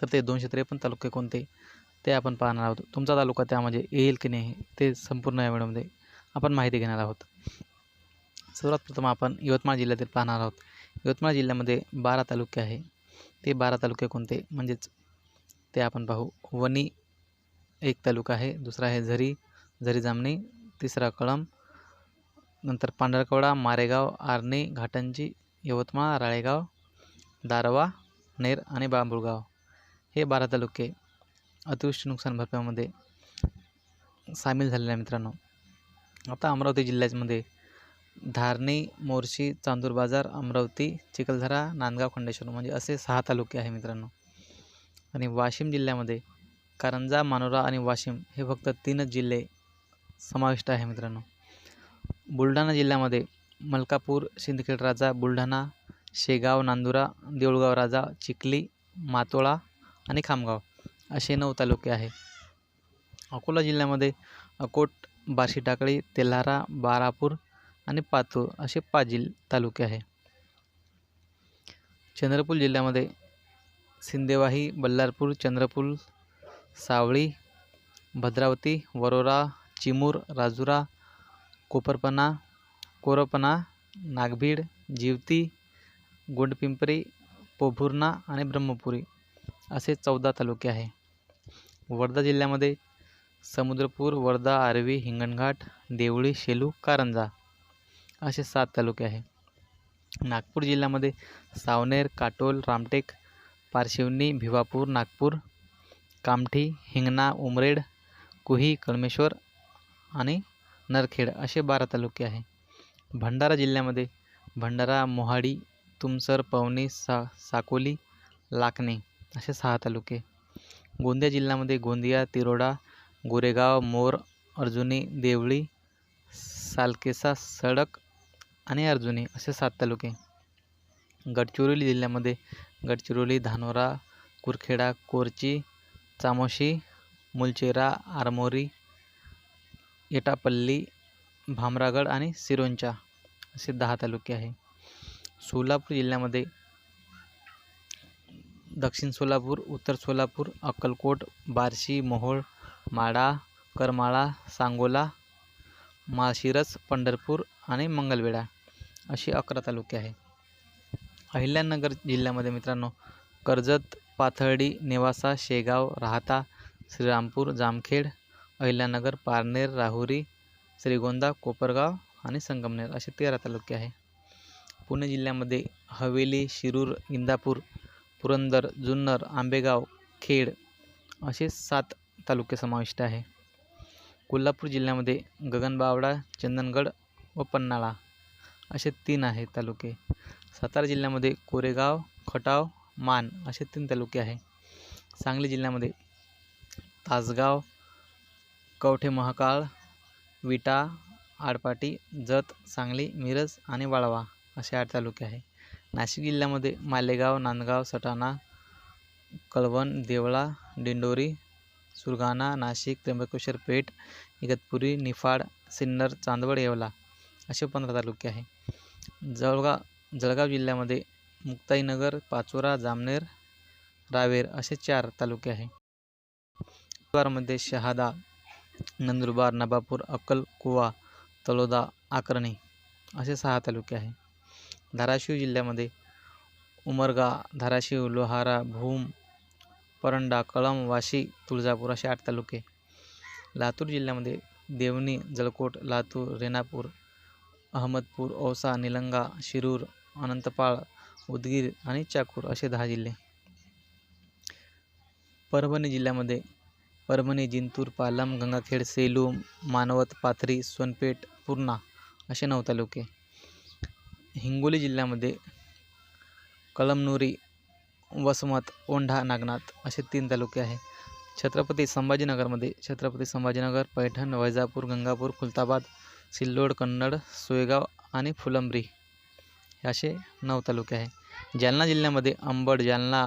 तर ते दोनशे त्रेपन्न तालुके कोणते ते आपण पाहणार आहोत. तुमचा तालुका त्यामध्ये येईल की नाही ते संपूर्ण या व्हिडिओमध्ये आपण माहिती घेणार आहोत. सर्वात प्रथम आपण यवतमाळ जिल्ह्यातील पाहणार आहोत. यवतमाळ जिल्ह्यामध्ये बारा तालुके आहे. ते बारा तालुके कोणते? म्हणजेच ते आपण पाहू. वणी एक तालुका आहे दुसरा आहे झरी झरी जामणी तिसरा कळम नंतर पांढरकवडा मारेगाव आर्णी घाटंजी यवतमाळ राळेगाव दारवा नेर आणि बांबुळगाव. हे बारा तालुके अतिवृष्टी नुकसान भरपाईमध्ये सामील झालेले आहे मित्रांनो. आता अमरावती जिल्ह्यामध्ये धारणी मोर्शी चांदूर बाजार अमरावती चिखलदरा नांदगाव खंडेश्वर म्हणजे असे सहा तालुके आहे मित्रांनो. आणि वाशिम जिल्ह्यामध्ये कारंजा मानोरा आणि वाशिम हे फक्त तीनच जिल्हे समाविष्ट आहे मित्रांनो. बुलढाणा जिल्ह्यामध्ये मलकापूर सिंदखेड राजा बुलढाणा शेगाव नांदुरा देऊळगाव राजा चिखली मातोळा आणि खामगाव असे नऊ तालुके आहे. अकोला जिल्ह्यामध्ये अकोट बार्शी टाकळी तेल्हारा बारापूर आणि पातूर असे पाच जिल तालुके आहे. चंद्रपूर जिल्ह्यामध्ये सिंदेवाही बल्लारपूर चंद्रपूर सावळी भद्रावती वरोरा चिमूर राजुरा कोपरपणा कोरपना नागभीड जिवती गोंडपिंपरी पोभुर्णा आणि ब्रह्मपुरी असे चौदा तालुके आहे. वर्धा जिल्ह्यामध्ये समुद्रपूर वर्धा आर्वी हिंगणघाट देवळी शेलू कारंजा असे सात तालुके आहे. नागपूर जिल्ह्यामध्ये सावनेर काटोल रामटेक पारशिवनी भिवापूर नागपूर कामठी हिंगणा उमरेड कुही कळमेश्वर आणि नरखेड असे बारा तालुके आहे. भंडारा जिल्ह्यामध्ये भंडारा मोहाडी तुमसर पवनी सा साकोली लाखणे असे सहा तालुके. गोंदिया जिल्ह्यामध्ये गोंदिया तिरोडा गोरेगाव मोर अर्जुनी देवळी सालकेसा सडक आणि अर्जुनी असे सात तालुके. गडचिरोली जिल्ह्यामध्ये गडचिरोली धानोरा कुरखेडा कोरची चामोशी मुलचेरा आरमोरी एटापल्ली भामरागड आणि सिरोंचा असे दहा तालुके आहे. सोलापूर जिल्ह्यामध्ये दक्षिण सोलापूर उत्तर सोलापूर अक्कलकोट बार्शी मोहोळ माडा करमाळा सांगोला माळशिरस पंढरपूर आणि मंगलवेढा असे अकरा तालुके आहे अहिल्यानगर जिल्ह्यामध्ये मित्रांनो कर्जत पाथर्डी नेवासा शेगाव राहता श्रीरामपूर जामखेड अहिल्यानगर पारनेर राहुरी श्रीगोंदा कोपरगाव आणि संगमनेर असे तेरा तालुके आहे पुणे जिल्ह्यामध्ये हवेली शिरूर इंदापूर पुरंदर जुन्नर आंबेगाव खेड असे सात तालुके समाविष्ट आहे. कोल्हापूर जिल्ह्यामध्ये गगनबावडा चंदनगड व पन्हाळा असे तीन आहे तालुके. सातारा जिल्ह्यामध्ये कोरेगाव खटाव मान असे तीन तालुके आहे. सांगली जिल्ह्यामध्ये तासगाव कवठे महाकाळ विटा आडपाटी जत सांगली मिरज आणि वाळवा असे आठ तालुके आहे. नाशिक जिल्ह्यामध्ये मालेगाव नांदगाव सटाणा कळवण देवळा दिंडोरी सुरगाणा नाशिक त्र्यंबकेश्वर पेठ इगतपुरी निफाड सिन्नर चांदवड येवला असे पंधरा तालुके आहे. जळगाव जळगाव जिल्ह्यामध्ये मुक्ताईनगर पाचोरा जामनेर रावेर असे चार तालुके आहे. नंदुरबारमध्ये शहादा नंदुरबार नबापूर अक्कलकुवा तळोदा आकर्णी असे सहा तालुके आहे. धाराशिव जिल्ह्यामध्ये. उमरगा धाराशिव लोहारा भूम परंडा कळंब वाशी तुळजापूर असे आठ तालुके. लातूर जिल्ह्यामध्ये देवणी जळकोट लातूर रेणापूर अहमदपूर औसा निलंगा शिरूर अनंतपाळ उदगीर आणि चाकूर असे दहा जिल्हे. परभणी जिल्ह्यामध्ये परभणी जिंतूर पालम गंगाखेड सेलू मानवत पाथरी सोनपेठ पूर्णा असे नऊ तालुके. हिंगोली जिल्ह्यामध्ये कळमनुरी वसमत औंढा नागनाथ असे तीन तालुके आहे छत्रपती संभाजीनगरमध्ये छत्रपती संभाजीनगर पैठण वैजापूर गंगापूर खुलताबाद सिल्लोड कन्नड सोयगाव आणि फुलंब्री हे असे नऊ तालुके आहे जालना जिल्ह्यामध्ये अंबड जालना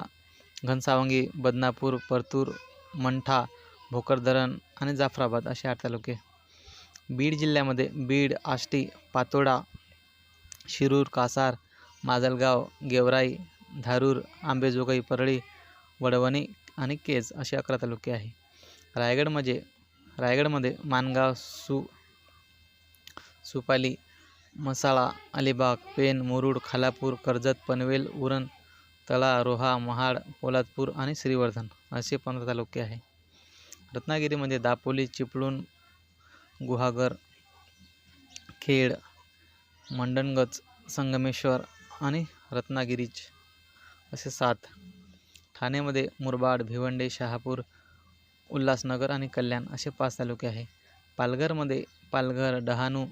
घनसावंगी बदनापूर परतूर मंठा भोकरधरण आणि जाफराबाद असे आठ तालुके. बीड जिल्ह्यामध्ये बीड आष्टी पातोडा शिरूर कासार माजलगाव गेवराई धारूर आंबेजोगाई परळी वडवणी आणि केज असे अकरा तालुके आहे. रायगडमध्ये रायगडमध्ये मानगाव सु सुपाली मसाळा अलिबाग पेण मुरुड खालापूर कर्जत पनवेल उरण तळा रोहा महाड पोलादपूर आणि श्रीवर्धन असे पंधरा तालुके आहे. रत्नागिरीमध्ये दापोली चिपळूण गुहागर खेड मंडणगज संगमेश्वर आणि रत्नागिरीच असे सात. ठाण्यामध्ये मुरबाड भिवंडे शहापूर उल्हासनगर आणि कल्याण असे पाच तालुके आहे. पालघरमध्ये पालघर डहाणू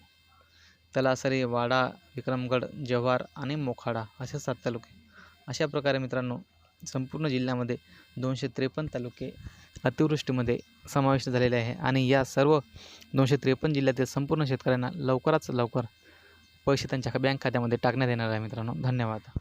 तलासरी वाडा विक्रमगड जव्हार आणि मोखाडा असे सात तालुके. अशा प्रकारे मित्रांनो संपूर्ण जिल्ह्यामध्ये दोनशे त्रेपन्न तालुके अतिवृष्टीमध्ये समाविष्ट झालेले आहे. आणि या सर्व दोनशे त्रेपन्न जिल्ह्यातील संपूर्ण शेतकऱ्यांना लवकरात लवकर पैसे त्यांच्या बँक खात्यामध्ये टाकण्यात येणार आहे मित्रांनो. धन्यवाद.